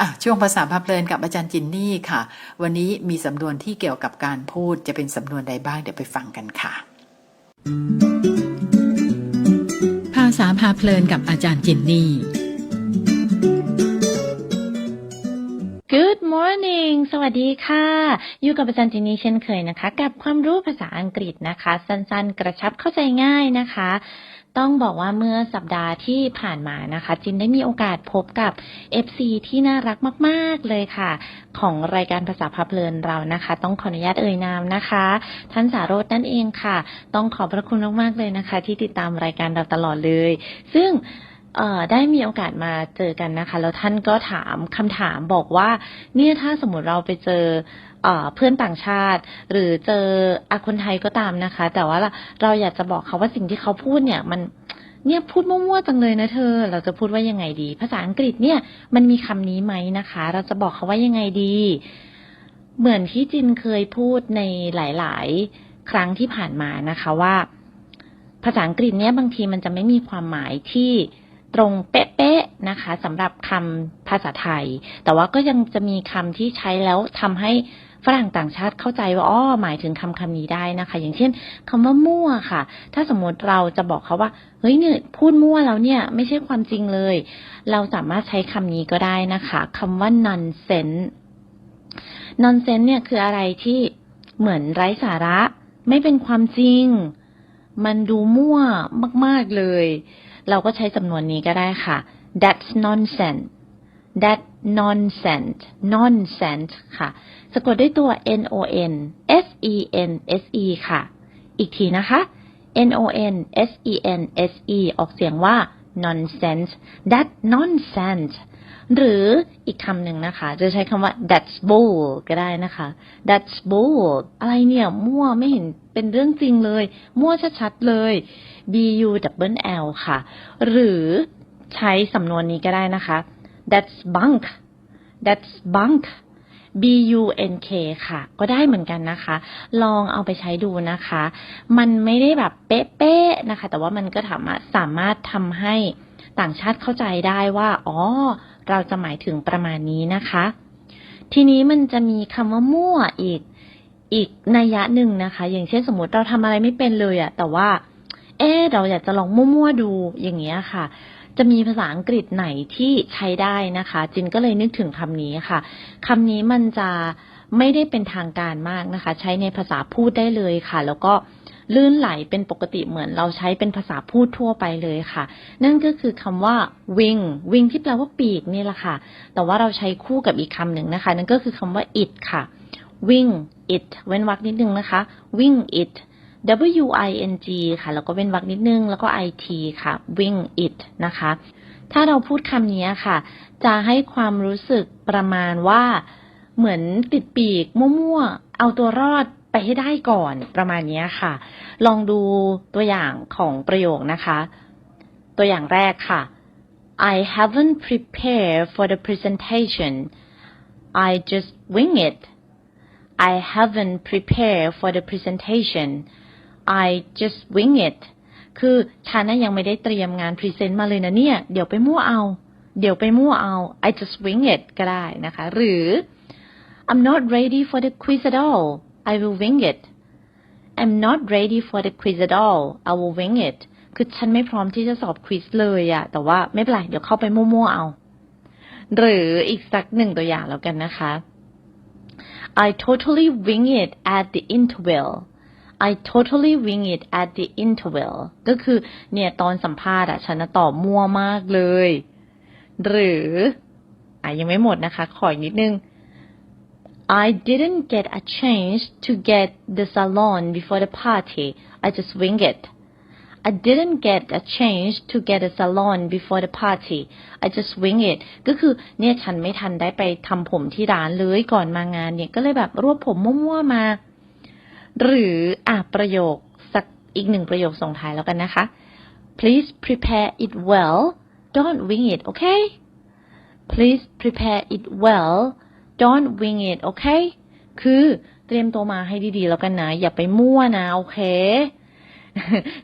อะช่วงภาษาพาเพลินกับอาจารย์จินนี่ค่ะ วันนี้มีสำนวนที่เกี่ยวกับการพูดจะเป็นสำนวนใดบ้างเดี๋ยวไปฟังกันค่ะ ภาษาพาเพลินกับอาจารย์จินนี่ วัสดีค่ะ อยู่กับอาจารย์จินีเช่นเคยนะคะ กับความรู้ภาษาอังกฤษนะคะ สั้นๆ กระชับเข้าใจง่ายนะคะ ต้องบอกว่าเมื่อสัปดาห์ที่ผ่านมานะคะ จินได้มีโอกาสพบกับ FC ที่น่ารักมาก ๆ เลยค่ะ ของรายการภาษาพาเพลินเรานะคะ ต้องขออนุญาตเอ่ยนามนะคะ ท่านสารโรนั่นเองค่ะ ต้องขอบพระคุณมากๆเลยนะคะ ที่ติดตามรายการเราตลอดเลย ซึ่ง ได้มีโอกาสมาเจอกันนะคะ แล้วท่านก็ถามคำถามบอกว่า เนี่ยถ้าสมมติเราไปเจอเพื่อนต่างชาติ หรือเจออคนไทยก็ตามนะคะ แต่ว่าเราอยากจะบอกเขาว่าสิ่งที่เขาพูดเนี่ยมันเนี่ยพูดมั่วๆจังเลยนะเธอ เราจะพูดว่ายังไงดี ภาษาอังกฤษเนี่ยมันมีคำนี้ไหมนะคะ เราจะบอกเขาว่ายังไงดี เหมือนที่จินเคยพูดในหลาย ๆ ครั้งที่ผ่านมานะคะว่า ภาษาอังกฤษเนี่ยบางทีมันจะไม่มีความหมายที่ ตรงเป๊ะๆนะคะสำหรับคำภาษาไทย แต่ว่าก็ยังจะมีคำที่ใช้แล้วทำให้ฝรั่งต่างชาติเข้าใจว่าอ้อหมายถึงคำคำนี้ได้นะคะ อย่างเช่นคำว่ามั่วค่ะ ถ้าสมมติเราจะบอกเขาว่าเฮ้ยเนี่ยพูดมั่วแล้วเนี่ยไม่ใช่ความจริงเลย เราสามารถใช้คำนี้ก็ได้นะคะคำว่า nonsense nonsense เนี่ยคืออะไรที่เหมือนไร้สาระ ไม่เป็นความจริง มันดูมั่วมาก ๆเลย เราก็ใช้สำนวนนี้ก็ได้ค่ะ that's nonsense that nonsense nonsense ค่ะ สะกดด้วยตัว n o n s e n s e ค่ะ อีกทีนะคะ n o n s e n s e ออกเสียงว่า nonsense that nonsense หรืออีกคำหนึ่งนะคะ จะใช้คำว่า that's bull ก็ได้นะคะ that's bull อะไรเนี่ย มั่วไม่เห็นเป็นเรื่องจริงเลย มั่วชัดๆเลย b u double l ค่ะ หรือใช้สำนวนนี้ก็ได้นะคะ that's bunk that's bunk b u n k ค่ะ ก็ได้เหมือนกันนะคะ ลองเอาไปใช้ดูนะคะ มันไม่ได้แบบเป๊ะๆนะคะ แต่ว่ามันก็สามารถสามารถทำให้ต่างชาติเข้าใจได้ว่า อ๋อ เราจะหมายถึงประมาณนี้นะคะ ทีนี้มันจะมีคำว่ามั่วอีกอีกนัยยะหนึ่งนะคะ อย่างเช่นสมมติเราทำอะไรไม่เป็นเลยอะแต่ว่า เออเราอยากจะลองมั่วๆดูอย่างเงี้ยค่ะ จะมีภาษาอังกฤษไหนที่ใช้ได้นะคะ จินก็เลยนึกถึงคำนี้ค่ะคำนี้มันจะไม่ได้เป็นทางการมากนะคะ ใช้ในภาษาพูดได้เลยค่ะ แล้วก็ลื่นไหลเป็นปกติเหมือนเราใช้เป็นภาษาพูดทั่วไปเลยค่ะ นั่นก็คือคำว่า wing wing ที่แปลว่าปีกนี่แหละค่ะ แต่ว่าเราใช้คู่กับอีกคำหนึ่งนะคะ นั่นก็คือคำว่า it ค่ะ wing it เว้นวรรคนิดนึงนะคะ wing it W I N G ค่ะ แล้วก็เว้นวรรคนิดนึง แล้วก็ I T ค่ะ wing it นะคะ ถ้าเราพูดคำนี้ค่ะ จะให้ความรู้สึกประมาณว่า เหมือนติดปีกมั่วๆ เอาตัวรอดไปให้ได้ก่อนประมาณนี้ค่ะ ลองดูตัวอย่างของประโยคนะคะ ตัวอย่างแรกค่ะ I haven't prepared for the presentation I just wing it I haven't prepared for the presentation I just wing it คือฉันนะยังไม่ได้เตรียมงานพรีเซนต์มาเลยนะเนี่ย เดี๋ยวไปมั่วเอา เดี๋ยวไปมั่วเอา I just wing it ก็ได้นะคะ หรือ I'm not ready for the quiz at all I will wing it I'm not ready for the quiz at all I will wing it คือฉันไม่พร้อมที่จะสอบควิสเลยอะแต่ว่าไม่เป็นไร เดี๋ยวเข้าไปมั่วๆเอา หรืออีกสักหนึ่งตัวอย่างแล้วกันนะคะ I totally wing it at the interval I totally wing it at the interval ก็คือเนี่ยตอนสัมภาษณ์อะฉันตอบมั่วมากเลย หรืออะยังไม่หมดนะคะ ขออีกนิดนึง I didn't get a chance to get the salon before the party I just wing it I didn't get a chance to get a salon before the party I just wing it ก็คือเนี่ยฉันไม่ทันได้ไปทำผมที่ร้านเลยก่อนมางานเนี่ยก็เลยแบบรวบผมมั่วๆมา หรืออะประโยคสักอีกหนึ่งประโยคส่งท้ายแล้วกันนะคะ please prepare it well don't wing it okay please prepare it well don't wing it okay คือเตรียมตัวมาให้ดีๆแล้วกันนะ อย่าไปมั่วนะ โอเค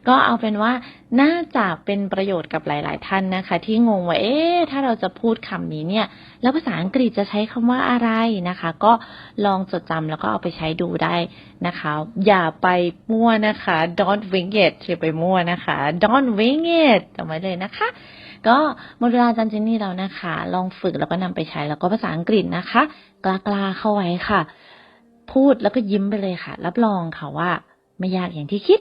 ก็เอาเป็นว่าน่าจะเป็นประโยชน์กับหลาย ๆ ท่านนะคะ ที่งงว่าเอ๊ะถ้าเราจะพูดคำนี้เนี่ย แล้วภาษาอังกฤษจะใช้คำว่าอะไรนะคะ ก็ลองจดจำแล้วก็เอาไปใช้ดูได้นะคะ อย่าไปมั่วนะคะ don't wing it อย่าไปมั่วนะคะ don't wing it จำไว้เลยนะคะ ก็หมดเวลาอาจันจินนี่แล้วนะคะ ลองฝึกแล้วก็นำไปใช้แล้วก็ภาษาอังกฤษนะคะ กล้าๆเข้าไว้ค่ะ พูดแล้วก็ยิ้มไปเลยค่ะ รับรองค่ะว่า ไม่ยากอย่างที่คิด